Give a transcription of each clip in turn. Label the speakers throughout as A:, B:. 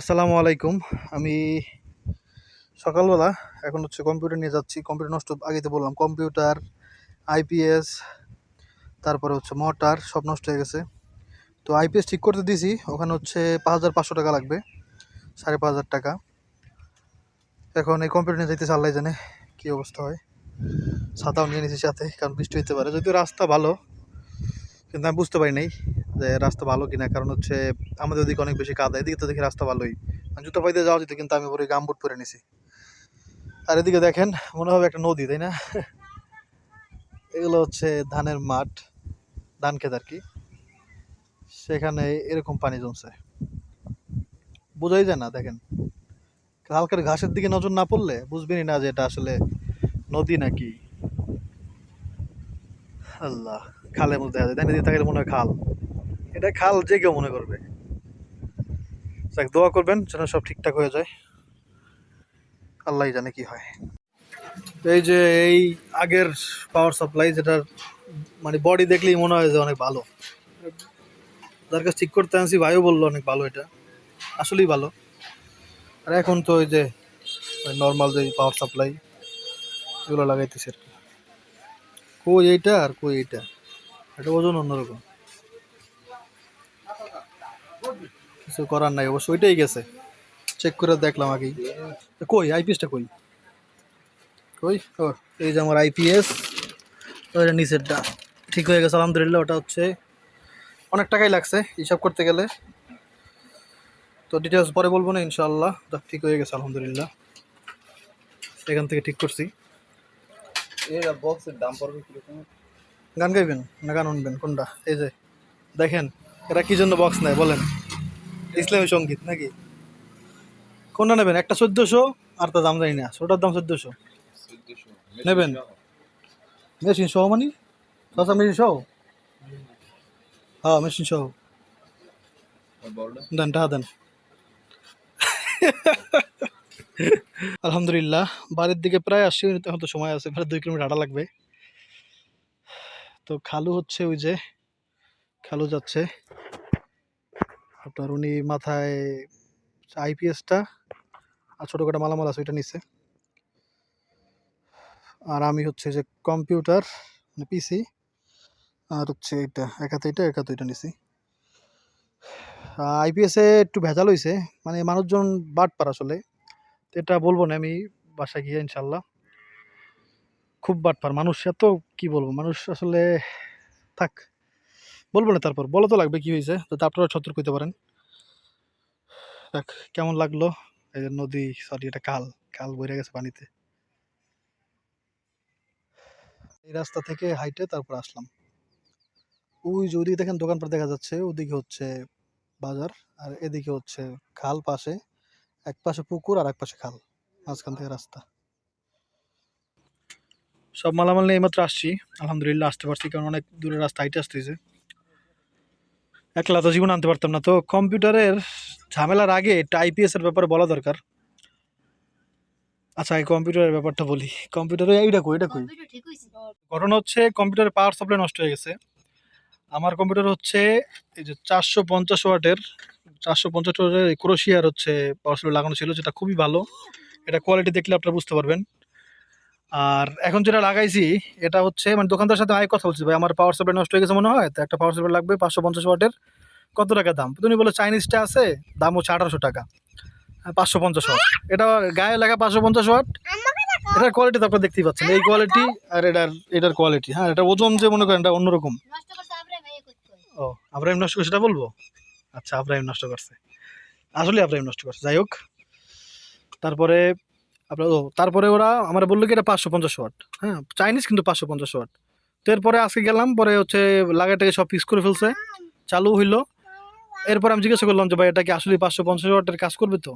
A: আসসালামু আলাইকুম। আমি সকালবেলা এখন হচ্ছে কম্পিউটার নিয়ে যাচ্ছি। কম্পিউটার নষ্ট আগে তো বললাম, কম্পিউটার আইপিএস তারপরে হচ্ছে মোটর সব নষ্ট হয়ে গেছে। তো আইপিএস ঠিক করতে দিয়েছি, ওখানে হচ্ছে পাঁচ হাজার পাঁচশো টাকা লাগবে, সাড়ে পাঁচ হাজার টাকা। এখন এই কম্পিউটার নিয়ে যাইতেছে, আল্লাহ জানে কী অবস্থা হয়। ছাতাও নিয়ে নিয়েছি সাথে, কারণ বৃষ্টি হতে পারে। যদিও রাস্তা ভালো, কিন্তু আমি বুঝতে পারি নাই। যে রাস্তা ভালো কিনা, কারণ হচ্ছে আমাদের ওদিকে অনেক বেশি কাদা। এদিকে তো দেখি রাস্তা ভালোই। জুতো পাইতে যাওয়া যেত, কিন্তু আমি পরে গামবুট পরে নিছি। আর এদিকে দেখেন, মনে হবে একটা নদী, তাই না? এগুলো হচ্ছে ধানের মাঠ, ধান ক্ষেত আর কি। সেখানে এরকম পানি জমছে। বোঝাই যায় না, দেখেন। হালকার ঘাসের দিকে নজর না পড়লে বুঝবেনই না যে এটা আসলে নদী নাকি। আল্লাহ, খালের মধ্যে দেখা যায়? এদিকে তাকালে মনে হয় খাল। এটা খাল যে কেউ মনে করবে। যাক, দোয়া করবেন যেন সব ঠিকঠাক হয়ে যায়। আল্লাহ জানে কি হয়। এই যে এই আগের পাওয়ার সাপ্লাই যেটার মানে বডি দেখলেই মনে হয় যে অনেক ভালো। যার কাছে ঠিক করতে আনছি, ভাইও বলল অনেক ভালো এটা। আসলেই ভালো। আর এখন তো ওই যে নর্মাল যে পাওয়ার সাপ্লাই এগুলো লাগাইতেছে আর কি। কই এইটা আর কই এইটা? এটা ওজন অন্যরকম। কিছু করার নাই অবশ্য ওইটাই গেছে। চেক করে দেখলাম আগেই। কই আইপিএসটা কই? কই? ও এই যে আমার আইপিএস ওইটা নিচেরটা। ঠিক হয়ে গেছে আলহামদুলিল্লাহ ওটা হচ্ছে অনেক টাকাই লাগছে হিসাব করতে গেলে। তো ডিটেলস পরে বলব না ইনশাল্লাহ ঠিক হয়ে গেছে আলহামদুলিল্লাহ। এখান থেকে ঠিক করছি।
B: বক্সের দাম পড়বে
A: গান গাইবেন না গান শুনবেন কোনটা? এই যে দেখেন এরা কি জন্য বক্স নেয় বলেন। ইসলামী সংগীত নাকি? কোনটা নেবেন? একটা চোদ্দোশো আর তার দাম জানি না। ওটার দাম চোদ্দোশো। নেবেন? মেশিন সহ মানে? চাষা মেশিন সহ হ্যাঁ মেশিন সহ দেন টাকা দেন। আলহামদুলিল্লাহ বাড়ির দিকে প্রায় আসছি এখন তো সময় আছে প্রায় দুই কিলোমিটার হাঁটা লাগবে। তো খালু হচ্ছে ওই যে খালু যাচ্ছে। আপনার উনি মাথায় আইপিএসটা আর ছোটোখাটো মালামাল আছে, ওইটা নিচ্ছে আর আমি হচ্ছে যে কম্পিউটার মানে পিসি, আর হচ্ছে এটা একাতে এটা একাতে এটা নিছি। আইপিএসে একটু ভেজাল হয়েছে মানে মানুষজন বাট বাটপার আসলে। এটা বলব না আমি, বাসায় গিয়ে ইনশাল্লাহ খুব বাটপার মানুষ এত কি বলব, মানুষ আসলে থাক। বলব না তারপর, বলো তো লাগবে কি হয়েছে, যাতে আপনারা সতর্ক হইতে পারেন। দেখ, কেমন লাগল, এই যে নদী সরি এটা কাল কাল বইরে গেছে পানিতে। এই রাস্তা থেকে হাইটে তারপর আসলাম। ওই যে ওদিকে দেখেন দোকানপাট দেখা যাচ্ছে, ওদিকে হচ্ছে বাজার, আর এদিকে হচ্ছে খাল পাশে, এক পাশে পুকুর আর এক পাশে খাল, মাঝখান থেকে রাস্তা। সব মালামাল নিয়ে এইমাত্র আসছি, আলহামদুলিল্লাহ আসতে পারছি, কারণ অনেক দূরের রাস্তা হাইটে আসতেছে। একলা তো জীবন আনতে পারতাম না। তো কম্পিউটারের ঝামেলার আগে একটা আইপিএস এর ব্যাপারে বলা দরকার। আচ্ছা এই কম্পিউটারের ব্যাপারটা বলি। কম্পিউটারে এইটা কই এটা কই ঘটনা হচ্ছে কম্পিউটারের পাওয়ার সাপ্লাই নষ্ট হয়ে গেছে। আমার কম্পিউটার হচ্ছে এই যে চারশো পঞ্চাশ ওয়াটের চারশো পঞ্চাশ ওয়াটের ক্রোশিয়ার হচ্ছে পাওয়ার সাপ্লাই লাগানো ছিল যেটা খুবই ভালো। এটা কোয়ালিটি দেখলে আপনারা বুঝতে পারবেন। আর এখন যেটা লাগাইছি, এটা হচ্ছে মানে দোকানদার সাথে আগে কথা বলছি, ভাই, আমার পাওয়ার সাপ্লাই নষ্ট হয়ে গেছে মনে হয়, তো একটা পাওয়ার সাপ্লাই লাগবে পাঁচশো পঞ্চাশ ওয়াটের। কত টাকা দাম? তুমি বলে চাইনিজটা আছে, দাম হচ্ছে আঠারোশো টাকা পাঁচশো পঞ্চাশ ওয়াট। এটা গায়ে লাগা পাঁচশো পঞ্চাশ ওয়াট, এটার কোয়ালিটি তো দেখতেই পাচ্ছেন, এই কোয়ালিটি আর এটার এটার কোয়ালিটি হ্যাঁ এটা ওজন যে মনে করেন, এটা অন্যরকম। ও, আব্রাহিম নষ্ট করছে সেটা বলব? আচ্ছা আব্রাহিম নষ্ট করছে। আসলে আব্রাহিম নষ্ট করছে, যাই হোক। তারপরে আপনার ও, তারপরে ওরা আমার বলল কি এটা পাঁচশো পঞ্চাশ ওয়াট। হ্যাঁ চাইনিজ কিন্তু পাঁচশো পঞ্চাশ ওয়াট। তো এরপরে আজকে গেলাম, পরে হচ্ছে লাগাটাকে সব ফিক্স করে ফেলছে। চালু হইল। এরপর আমি জিজ্ঞাসা করলাম যে, ভাই, এটা কি আসলে পাঁচশো পঞ্চাশ ওয়াটের কাজ করবে তো?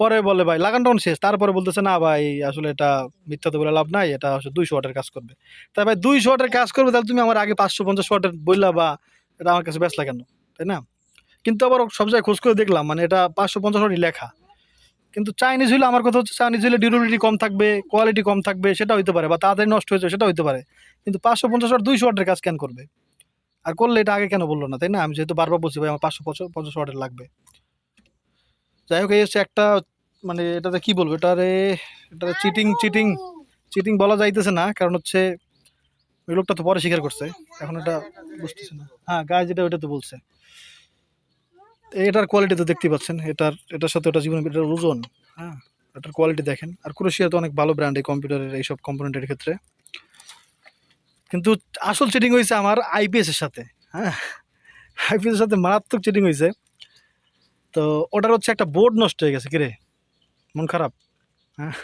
A: পরে বলে, ভাই লাগান টাউন শেষ। তারপরে বলতেছে, না, ভাই, আসলে এটা মিথ্যা তো বলে লাভ নাই, এটা হচ্ছে দুইশো ওয়াটের কাজ করবে। তাই ভাই, দুইশো ওয়াটের কাজ করবে, তাহলে তুমি আমার আগে পাঁচশো পঞ্চাশ ওয়াটের বললা বা এটা আমার কাছে বেশ লাগানো তাই না? কিন্তু আবার সব জায়গায় খোঁজ করে দেখলাম মানে এটা পাঁচশো পঞ্চাশ ওয়াটই লেখা। কিন্তু চাইনিজ হলে আমার কথা হচ্ছে চাইনিজ হলে ডিউরেবিলিটি কম থাকবে কোয়ালিটি কম থাকবে, সেটা হইতে পারে, বা তাড়াতাড়ি নষ্ট হয়েছে সেটা হইতে পারে। কিন্তু পাঁচশো পঞ্চাশ ওয়াট দুইশো ওয়াটের কাজ কেন করবে? আর করলে এটা আগে কেন বলল না, তাই না? আমি যেহেতু বারবার বলছি ভাই, আমার পাঁচশো পঞ্চাশ ওয়াটের লাগবে। যাই হোক, এই হচ্ছে একটা মানে এটাতে কি বলব, এটারে এটা চিটিং চিটিং চিটিং বলা যাইতেছে না, কারণ হচ্ছে ওই লোকটা তো পরে স্বীকার করছে। এখন এটা বুঝতেছে না। হ্যাঁ গায়ে যেটা ওইটা তো বলছে। এটার কোয়ালিটি তো দেখতে পাচ্ছেন এটার এটার সাথে ওটা জীবন এটার ওজন হ্যাঁ। এটার কোয়ালিটি দেখেন। আর ক্রোশিয়া তো অনেক ভালো ব্র্যান্ড এই কম্পিউটারের এইসব কম্পোনেন্টের ক্ষেত্রে। কিন্তু আসল চিটিং হয়েছে আমার আইপিএসের সাথে হ্যাঁ। আইপিএস এর সাথে মারাত্মক চিটিং হয়েছে তো ওটার হচ্ছে একটা বোর্ড নষ্ট হয়ে গেছে কিরে মন খারাপ হ্যাঁ।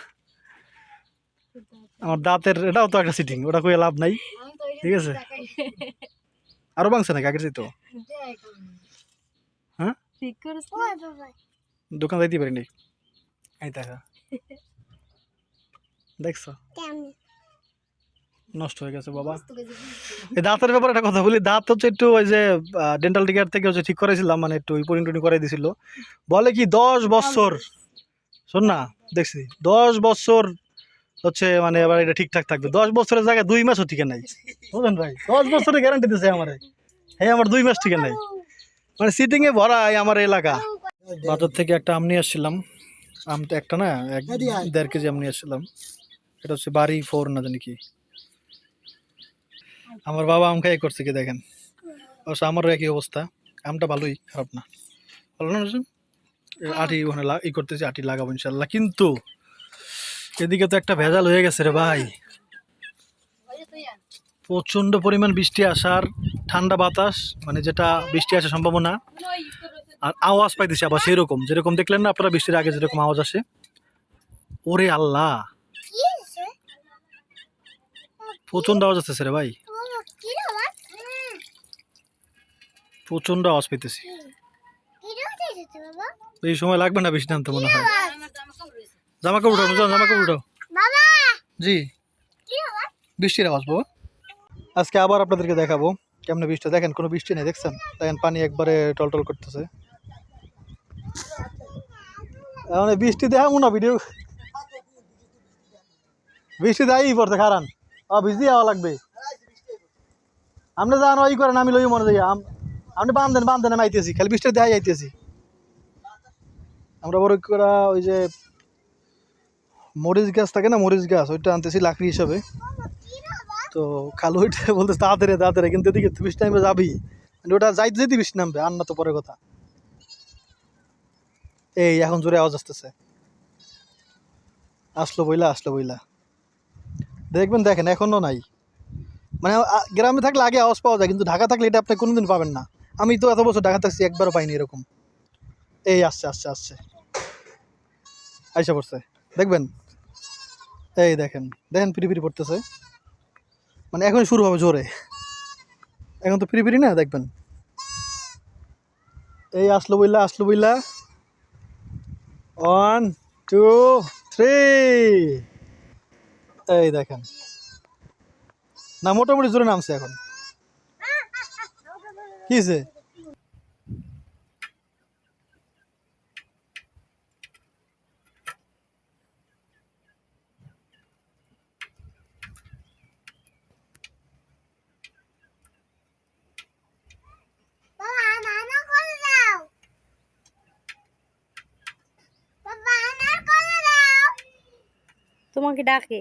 A: আমার দাঁতের এটাও তো একটা সিটিং ওটা কই লাভ নাই ঠিক আছে। আরও ভাঙছে নাকি আগের তো? হ্যাঁ? দোকান যাইতে পারিনি। এই দেখা। দেখছ? নষ্ট হয়ে গেছে বাবা। এই দাঁতের ব্যাপারে একটা কথা বলি। দাঁত হচ্ছে একটু ওই যে ডেন্টাল টিকার থেকে হচ্ছে ঠিক করেছিলাম মানে একটু ইপুরিং টুরিং করে দিছিল। বলে কি দশ বছর। শোন না দেখছি। দশ বছর হচ্ছে মানে এবার এটা ঠিকঠাক থাকবে। দশ বছরের জায়গায় দুই মাসও ঠিক নাই বুঝলেন ভাই? দশ বছরের গ্যারান্টি দিছে আমার। হ্যাঁ আমার দুই মাস ঠিক নাই মানে সিটিং এ ভরা আমার এলাকা। বাজার থেকে একটা আম নিয়ে আসছিলাম। আমটা একটা না এক দেড় কেজি আম নিয়ে আসছিলাম। এটা হচ্ছে বাড়ি ফোর না জানি কি। আমার বাবা আম খাই করছে কি দেখেন। অবশ্য আমারও একই অবস্থা। আমটা ভালোই খারাপ না। ভালো না? এ আটি ওখানে ই করতেছি আটি লাগাবো ইনশাল্লাহ কিন্তু এদিকে তো একটা ভেজাল হয়ে গেছে রে ভাই। প্রচণ্ড পরিমাণ বৃষ্টি আসার ঠান্ডা বাতাস মানে যেটা বৃষ্টি আসার সম্ভাবনা। আর আওয়াজ পাইতেছি আবার সেরকম। যেরকম দেখলেন না আপনারা বৃষ্টির আগে যেরকম আওয়াজ আসে? ওরে আল্লাহ! প্রচণ্ড আওয়াজ আসতেছে রে ভাই। প্রচণ্ড আওয়াজ পেতেছি তো এই সময় লাগবে না বৃষ্টি নামতে মনে হয়? জামা কাপড় উঠাও। জামা কাপড় উঠাও জি বৃষ্টির আওয়াজ বাবা আজকে আবার আপনাদেরকে দেখাবো কেমন বৃষ্টি দেখেন, কোনো বৃষ্টি নেই, দেখছেন? দেখেন, পানি একবারে টলটল করতেছে। এই বৃষ্টি দেখাবো না, ভিডিও। বৃষ্টি দেয় পড়ছে, খারান। ও ভিজি যাওয়া লাগবে। আপনি যান, ওই করেন, আমি লই মনে যাই। আপনি বান্ধেন বান্ধেন আমি আইতেছি, খালি বৃষ্টি দেয় আইতেছি। আমরা বড় করা ওই যে মরিচ গাছ থাকে না, মরিচ গাছ, ওইটা আনতেছি, লাকড়ি হিসাবে। তো খালু ওইটা বলতে তাড়াতাড়ি তাড়াতাড়ি কিন্তু এদিকে বৃষ্টি নামবে যাবি? মানে ওটা যাইতে যেতে বৃষ্টি নামবে, আর না তো পরে কথা। এই, এখন জোরে আওয়াজ আসতেছে। আসলো বইলা আসলো বইলা। দেখবেন, দেখেন এখনও নাই। মানে গ্রামে থাকলে আগে আওয়াজ পাওয়া যায়, কিন্তু ঢাকা থাকলে এটা আপনি কোনোদিন পাবেন না। আমি তো এত বছর ঢাকা থাকছি, একবারও পাইনি এরকম। এই, আসছে আসছে আসছে। আইসা পড়ছে। দেখবেন? এই, দেখেন। দেখেন পিরি পিড়ি পড়তেছে। মানে এখন শুরু হবে জোরে। এখন তো ফ্রি ফ্রি না, দেখবেন। এই আসলো বইলা আসলো বইলা। ওয়ান টু থ্রি এই দেখেন। না, মোটামুটি জোরে নামছে এখন। কি
C: তোমাকে ডাকে।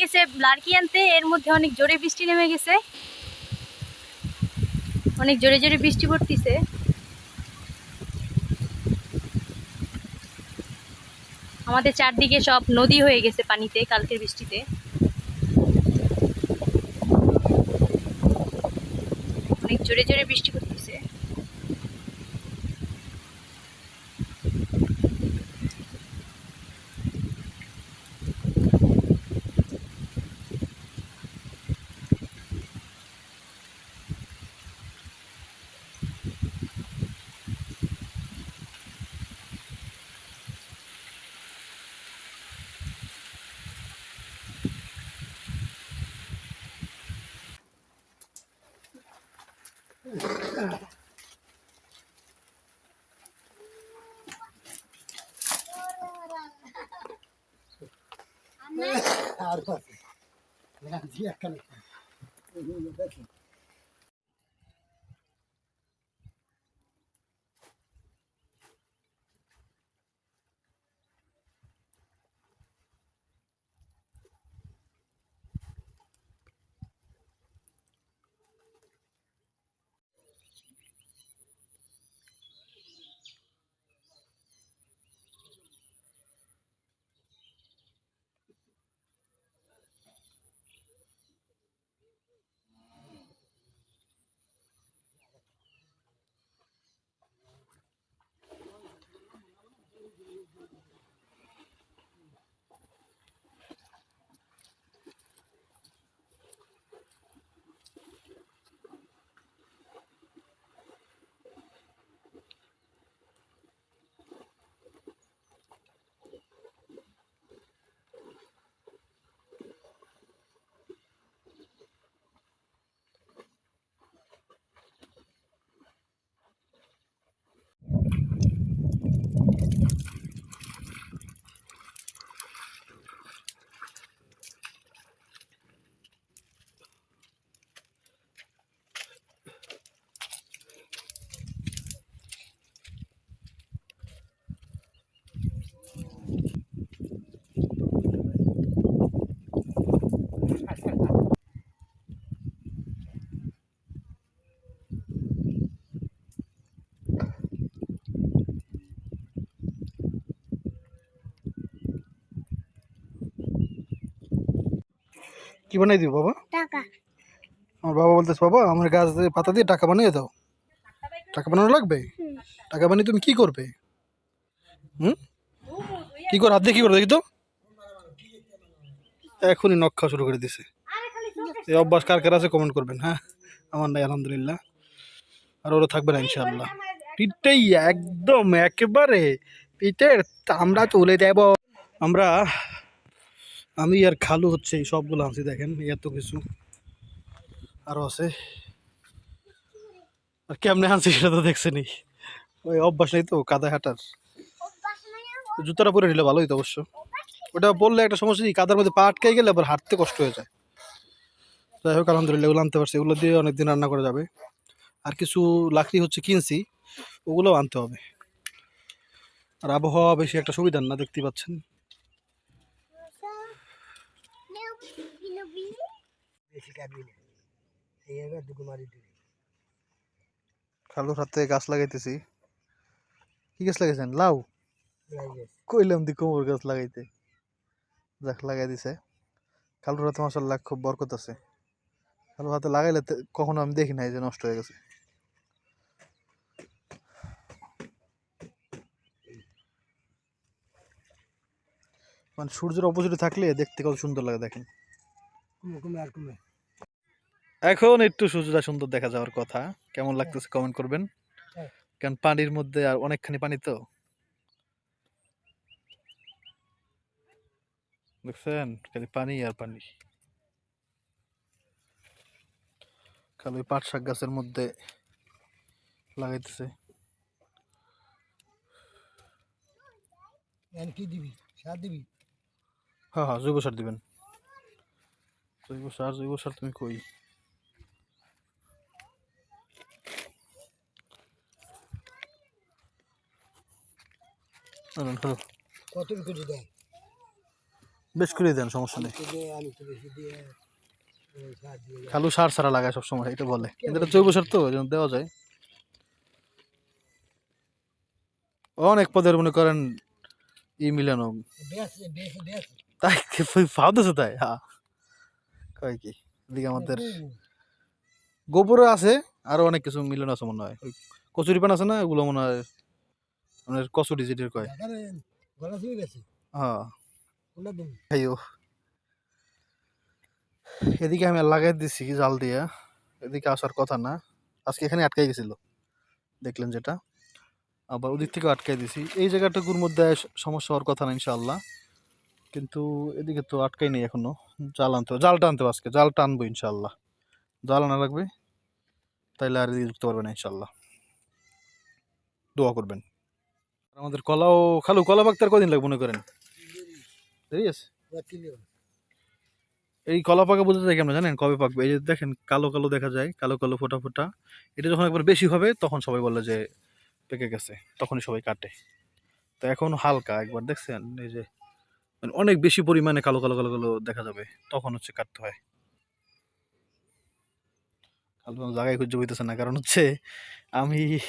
C: গেছে লাড়কি আনতে, এর মধ্যে অনেক জোরে বৃষ্টি নেমে গেছে। অনেক জোরে জোরে বৃষ্টি পড়তিছে। আমাদের চারদিকে সব নদী হয়ে গেছে পানিতে কালকের বৃষ্টিতে। অনেক জোরে জোরে বৃষ্টি Arkası. Biraz yakaladım.
A: কি বানাই দিও বাবা?
D: টাকা।
A: আমার বাবা বলতেছে বাবা আমার গাছ পাতা দিয়ে টাকা বানিয়ে দাও। টাকা বানানো লাগবে? টাকা বানিয়ে তুমি কি করবে? হুম? কি করে হাত দিয়ে কি করে দেখি তো। এখনই খাওয়া শুরু করে দিছে। এই অভ্যাস কার কার আছে কমেন্ট করবেন হ্যাঁ? আমার নাই আলহামদুলিল্লাহ। আর ওরা থাকবে না ইনশাআল্লাহ। পিঠটাই একদম একেবারে পিঠের আমরা তুলে দেব। আমরা আমি আর খালু হচ্ছে এই সবগুলো আনছি, দেখেন, এত কিছু আরও আছে। আর কেমনে আনছি সেটা তো দেখছেনি ওই অভ্যাস নেই তো, কাদা হাঁটার। জুতাটা পরে নিলে ভালোই তো অবশ্য। ওটা বললে একটা সমস্যা নেই কাদার মধ্যে পা আটকাই গেলে আবার হাঁটতে কষ্ট হয়ে যায়। যাই হোক, আলহামদুলিল্লাহ, এগুলো আনতে পারছি। এগুলো দিয়ে অনেকদিন রান্না করা যাবে। আর কিছু লাকড়ি হচ্ছে কিনছি, ওগুলোও আনতে হবে। আর আবহাওয়া বেশি একটা সুবিধার না দেখতে পাচ্ছেন।
D: বেশি কাটবি না এইভাবে দুটো মারি দিবি।
A: খালুর হাতে গাছ লাগাইতেছি। কি গাছ লাগাইছেন? লাউ? কইলাম দি কোমর গাছ লাগাইতে। যাক লাগাই দিছে। খালুর হাতে মাসাল্লাহ খুব বরকত আছে। খালুর হাতে লাগাইলে কখনো আমি দেখি নাই যে নষ্ট হয়ে গেছে। মানে সূর্যের অপোজিটে থাকলে দেখতে কত সুন্দর লাগে দেখেন।
D: কমে কমে আর কমে।
A: এখন একটু সূর্যটা সুন্দর দেখা যাওয়ার কথা। কেমন লাগতেছে কমেন্ট করবেন?
D: হ্যাঁ।
A: কারণ পানির মধ্যে আর অনেকখানি পানি তো। দেখছেন? খালি পানি আর পানি। খালি পাট শাক গাছের মধ্যে লাগাইতেছে।
D: কি দিবি? সার দিবি?
A: হ্যাঁ হ্যাঁ জৈব সার দিবেন। জৈব সার জৈব সার তুমি কই।
D: কত করে
A: বেশ করে দেন সমস্যা নেই খালু সার সারা লাগায় সব সময় এটা বলে এটা জৈব সার তো দেওয়া যায় অনেক পদের মনে করেন ই মিলানো তাই ফাউদেছে তাই হ্যাঁ কয় কি। এদিকে আমাদের গোবরও আছে আরও অনেক কিছু মিলানো আছে মনে হয়। কচুরি পান আছে না ওগুলো মনে হয় মানে কচুরি যেটির কয়। হ্যাঁ। এদিকে আমি লাগাই দিছি জাল দিয়ে এদিকে আসার কথা না। আজকে এখানে আটকাই গেছিল দেখলেন যেটা। আবার ওদিক থেকে আটকাই দিছি। এই জায়গাটুকুর মধ্যে সমস্যা হওয়ার কথা না ইনশাআল্লাহ। কিন্তু এদিকে তো আটকাই নেই এখনও। জাল আনতে আনতে হবে আজকে, জালটা আনব ইনশাল্লাহ জাল আনা লাগবে, তাইলে আর এদিকে ঢুকতে পারবে না ইনশাআল্লাহ। দোয়া করবেন। আমাদের কলাও, খালু, কলা আর কদিন লাগবে মনে করেন? দেরি আছে? এই কলা পাকা বোঝা যায় কেমন জানেন? কবে পাকবে? এই যে দেখেন, কালো কালো দেখা যায়, কালো কালো ফোটা ফোটা। এটা যখন একবার বেশি হবে, তখন সবাই বলে যে পেকে গেছে, তখনই সবাই কাটে। তো এখন হালকা, একবার দেখছেন? এই যে মানে অনেক বেশি পরিমাণে কালো কালো কালো কালো দেখা যাবে। তখন হচ্ছে কাটতে হয়। কালো জায়গায় খুঁজে হইতেছে না। কারণ হচ্ছে আমি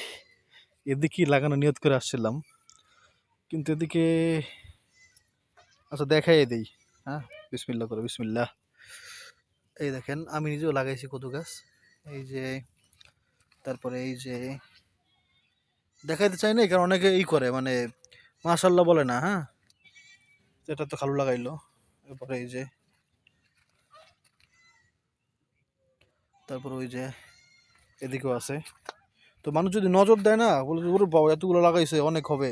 A: এদিকে লাগানো নিয়ত করে আসছিলাম। কিন্তু এদিকে আচ্ছা দেখাই দিই। হ্যাঁ বিসমিল্লা করে বিসমিল্লা এই দেখেন, আমি নিজেও লাগাইছি কদু গাছ। এই যে, তারপরে এই যে, দেখাইতে চাই না কারণ অনেকে ই করে মানে মাশাল্লাহ বলে না হ্যাঁ? এটা তো খালু লাগাইলো। এরপরে এই যে তারপর ওই যে এদিকেও আছে। তো মানুষ যদি নজর দেয় না, বলে ওরে বাবা, এতগুলো লাগাইছে, অনেক হবে।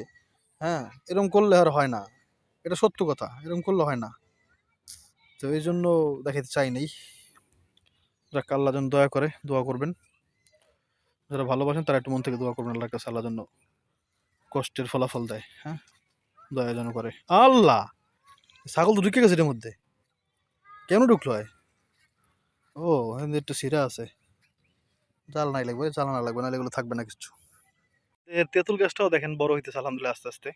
A: হ্যাঁ এরকম করলে আর হয় না। এটা সত্য কথা এরকম করলে হয় না। তো এই জন্য দেখাতে চাই নেই। যাক, আল্লাহ যেন দয়া করে, দোয়া করবেন। যারা ভালোবাসেন, তারা একটু মন থেকে দোয়া করবেন আল্লাহর কাছে। আল্লাহ যেন কষ্টের ফলাফল দেয় হ্যাঁ? দয়া যেন করে। আল্লাহ! ছাগল তো ঢুকে গেছে এটার মধ্যে। কেন ঢুকলো হয় ও একটু সিরা আছে। জাল নাই লাগবে, জাল জ্বালানা লাগবে না এগুলো থাকবে না কিছু। তেঁতুল গাছটাও দেখেন বড় হইতেছে, আলহামদুলিল্লাহ আস্তে আস্তে।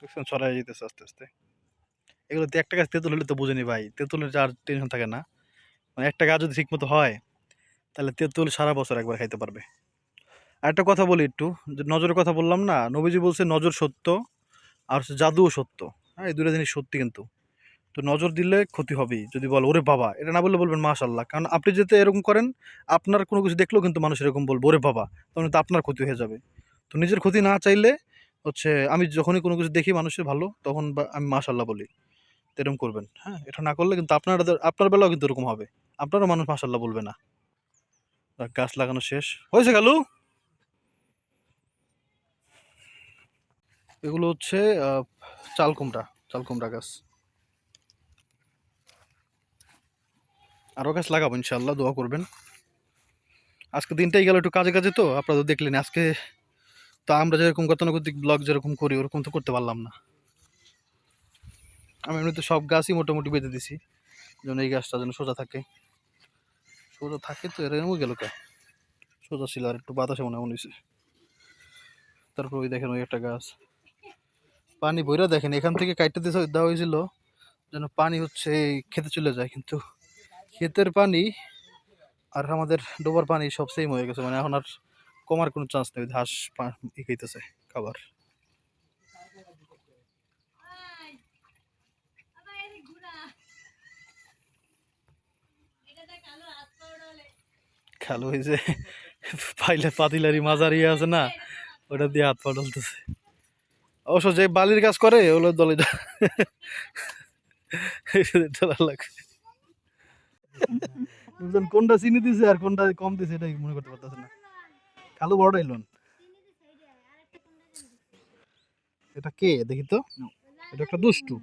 A: দেখছেন, ছড়াই যেতেছে আস্তে আস্তে। এগুলো একটা গাছ তেঁতুল হলে তো বুঝেনি ভাই, তেঁতুলের যার টেনশন থাকে না। মানে একটা গাছ যদি ঠিকমতো হয়, তাহলে তেঁতুল সারা বছর একবার খাইতে পারবে। আর একটা কথা বলি একটু, যে নজরের কথা বললাম না, নবীজি বলছে, নজর সত্য আর হচ্ছে জাদুও সত্য। হ্যাঁ এই দুটো জিনিস সত্যি কিন্তু। তো নজর দিলে ক্ষতি হবেই। যদি বল, ওরে বাবা! এটা না বললে বলবেন, মাশাল্লাহ! কারণ আপনি যেতে এরকম করেন, আপনার কোনো কিছু দেখলেও কিন্তু মানুষ এরকম বলব, ওরে বাবা! তখন তো আপনার ক্ষতি হয়ে যাবে। তো নিজের ক্ষতি না চাইলে হচ্ছে, আমি যখনই কোনো কিছু দেখি মানুষের ভালো, তখন আমি মাশাল্লাহ বলি। এরকম করবেন হ্যাঁ? এটা না করলে কিন্তু আপনার আপনার বেলাও কিন্তু এরকম হবে। আপনারও মানুষ মাশাল্লাহ বলবে না। গাছ লাগানো শেষ। হয়েছে গালু এগুলো হচ্ছে চাল কুমড়া চাল কুমড়া গাছ। আরও গাছ লাগাবো ইনশাল্লাহ দোয়া করবেন। আজকে দিনটাই গেল একটু কাজে কাজে তো, আপনারা তো দেখলেন আজকে তো আমরা যেরকম গতানুগতিক ব্লগ যেরকম করি, ওরকম তো করতে পারলাম না। আমি এমনিতে সব গাছই মোটামুটি বেঁধে দিছি, যেন এই গাছটা যেন সোজা থাকে। সোজা থাকে তো এরকমও গেল কে? সোজা ছিল আর একটু বাতাসে মনে মনে হয়েছে তারপর ওই দেখেন ওই একটা গাছ। পানি বইরা দেখেন, এখান থেকে কাইটে দিয়ে দেওয়া হয়েছিল যেন পানি হচ্ছে খেতে চলে যায়, কিন্তু ক্ষেতের পানি আর আমাদের ডোবার পানি সব সেম হয়ে গেছে মানে এখন আর কমার কোনো চান্স নেই পা- ই খাবার। খালো হয়েছে পাইলে পাতিলারি মাজারি আছে না, ওটা দিয়ে হাত পা ডলতেছে। অবশ্য যে বালির কাজ করে ওগুলো দলে দুজন কোনটা চিনি দিছে আর কোনটা কম দিছে এটাই মনে করতে পারতেছে না। কালো বড় এলন এটা কে? দেখি তো। এটা একটা দুষ্টু।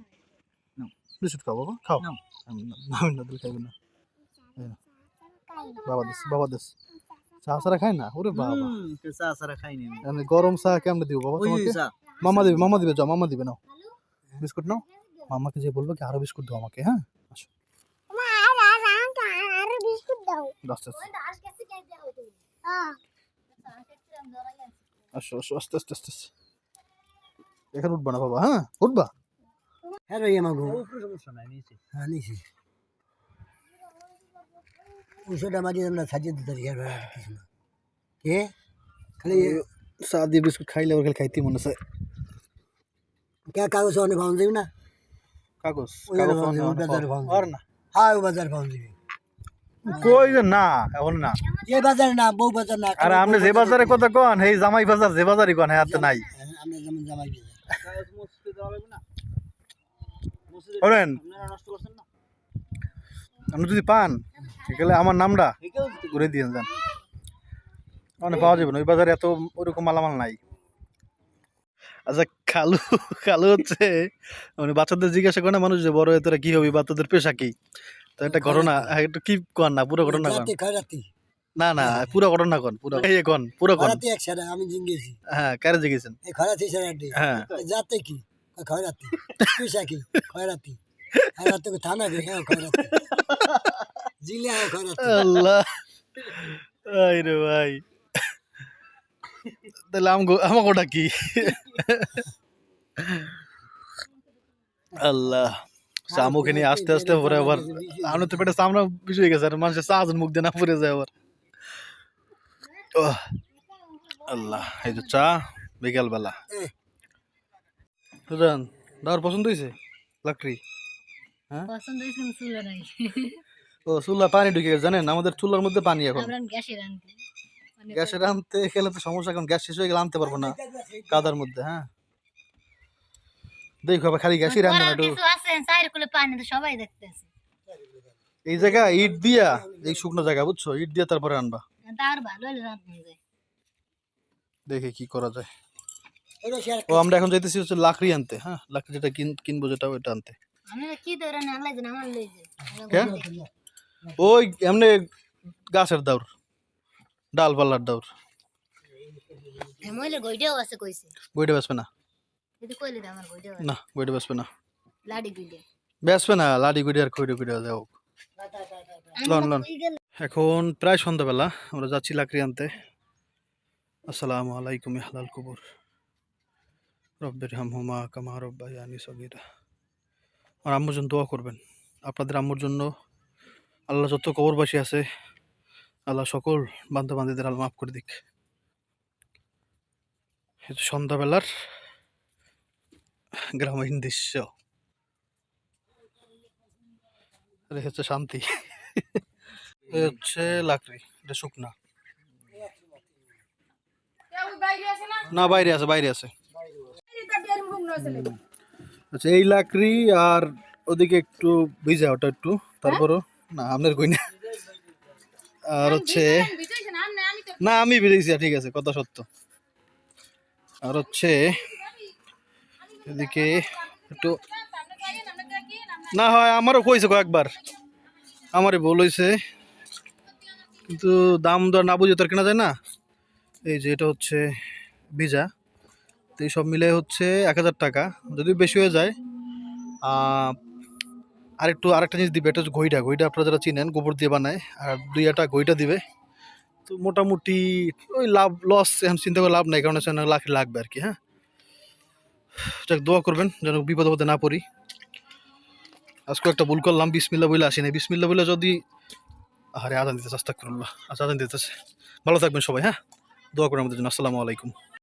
A: বিস্কুট খাব বাবা খাও। আমি না না দিলে খাইবে না। বাবা দিস বাবা দিস। চা সারা খাই না? ওরে বাবা।
D: চা সারা খাইনি আমি
A: আমি গরম চা কেমনে দিব বাবা
D: ওই
A: তোমাকে?
D: চা।
A: মামা দিবে মামা দিবে যাও মামা দিবে নাও বিস্কুট নাও মামাকে যে বলব কি আরও বিস্কুট দাও আমাকে হ্যাঁ আসো আস্তে আস্তে আসো আসো আস্তে আস্তে আস্তে আস্তে। এখানে উঠবা না বাবা হ্যাঁ উঠবা
D: হ্যাঁ ভাই আমার ঘুম সমস্যা নাই নিয়েছি হ্যাঁ নিয়েছি ওষুধ আমার আমরা সাজিয়ে দিতে পারি আর কিছু না কে খালি
A: চা দিয়ে বিস্কুট খাইলে ওর খালি খাইতে মনে হয়
D: কে কাগজ অনেক ভাঙ দিবি না
A: কাগজ কাগজ অনেক-
D: ওই বাজারে
A: আর না
D: হ্যাঁ বাজার দিবি
A: কই যে না এখন না
D: যে বাজার না বউ বাজার না
A: আর আপনি যে বাজারে কথা কন এই জামাই বাজার যে বাজারই কন হ্যাঁ তো নাই
D: আমরা যেমন জামাই
A: শোনেন আপনি যদি পান তাহলে আমার নামটা ঘুরে দিয়ে যান মানে পাওয়া যাবে না ওই বাজারে এত ওরকম মালামাল নাই আচ্ছা খালু খালু হচ্ছে মানে বাচ্চাদের জিজ্ঞাসা করে না মানুষ যে বড় হয়ে তোরা কি হবি? বা তোদের পেশা কি? তো একটা ঘটনা হ্যাঁ, একটু কি কন না পুরো ঘটনা কন।
D: রাতে
A: না না পুরো ঘটনা কন পুরো এই কন পুরো কন।
D: আমি জিঙ্গেছি।
A: হ্যাঁ কারে জিগেছেন?
D: এই খয়রাতি সারা ডে
A: হ্যাঁ
D: যাতে কি? খয়রাতি। পয়সা কি? খয়রাতি। খারাপ থেকে থানা গেছে খারাপ জিলে খারাপ
A: আল্লাহ। আই রে ভাই। তাহলে আমগো আমাকে ওটা কি? আল্লাহ। চামুকে নিয়ে আস্তে আস্তে পরে আবার আমি তো পেটে সামনে বিষয় গেছে আর মানুষের চাজন মুখ দিয়ে না পড়ে যায় আবার। আল্লাহ এই তো চা বিকাল বেলা সুদান দাওয়ার পছন্দ হয়েছে লাকড়ি? হ্যাঁ? ও চুলা পানি ঢুকে গেছে জানেন? আমাদের চুলার মধ্যে পানি এখন। গ্যাসের আনতে গেলে তো সমস্যা এখন গ্যাস শেষ হয়ে গেলে আনতে পারব না কাদার মধ্যে হ্যাঁ। দেখো আবার খালি গ্যাসই রান্না না একটু
C: কিছু আছে কুলে পানি তো সবাই দেখতেছে।
A: এই জায়গা ইট দিয়া এই শুকনো জায়গা বুঝছ? ইট দিয়া তারপরে আনবা।
C: তার ভালো হলে যায়।
A: দেখে কি করা যায়। ও আমরা এখন যাইতেছি হচ্ছে লাকড়ি আনতে হ্যাঁ? লাকড়ি যেটা কিন- কিনবো যেটা ওইটা আনতে। ওই এমনি গাছের দাউর ডাল পাল্লার দাউর
C: মইলে গইডাও আছে কইছে।
A: বইটা বেসবে না?
C: যদি কইলে আমার গইডাও
A: না বইটা বেসবে না।
C: লাডি গুইডে।
A: বেসবে না লাডি গুড়ি আর খইডে খুঁড়ে যাও লন লন। এখন প্রায় সন্ধ্যাবেলা আমরা যাচ্ছি লাকড়ি আনতে। আসসালামু আলাইকুম হালাল কুবুর। রব্বের হামহুমা কামা রব্বায়ানি সগীরা। আর আম্মুর জন্য দোয়া করবেন। আপনাদের আম্মুর জন্য আল্লাহ যত কবরবাসী আছে আল্লাহ সকল বান্ধব বান্ধবদের আল্লাহ মাফ করে দিক। সন্ধ্যাবেলার গ্রামীণ দৃশ্য হচ্ছে শান্তি। হচ্ছে লাকড়ি এটা শুকনা। না? বাইরে আছে বাইরে আছে। আচ্ছা এই লাকড়ি আর ওদিকে একটু ভিজা ওটা একটু তারপরও। না আপনার কই না আর হচ্ছে না আমি ভিজেছি ঠিক আছে কথা সত্য। আর হচ্ছে এদিকে একটু না হয় আমারও কইছে কয়েকবার। আমারই ভুল হয়েছে কিন্তু দাম দর না বুঝে তো আর কেনা যায় না। এই যে এটা হচ্ছে ভিজা। তো এই সব মিলে হচ্ছে এক হাজার টাকা। যদি বেশি হয়ে যায় আহ, আরেকটু আরেকটা জিনিস দিবে এটা হচ্ছে ঘইটা। ঘইটা আপনারা যারা চিনেন গোবর দিয়ে বানায় আর দুই একটা ঘইটা দিবে। তো মোটামুটি ওই লাভ লস এখন চিন্তা করে লাভ নাই কারণ হচ্ছে না লাখ লাগবে আর কি হ্যাঁ? যাক দোয়া করবেন যেন বিপদ আপদে না পড়ি। আজকে একটা ভুল করলাম বিসমিল্লা বলে আসি নাই। বিসমিল্লা বলে যদি আরে আজান দিতে চেষ্টা করুল্লাহ আচ্ছা আজান দিতেছে। ভালো থাকবেন সবাই হ্যাঁ? দোয়া করেন আমাদের জন্য। আসসালামু আলাইকুম।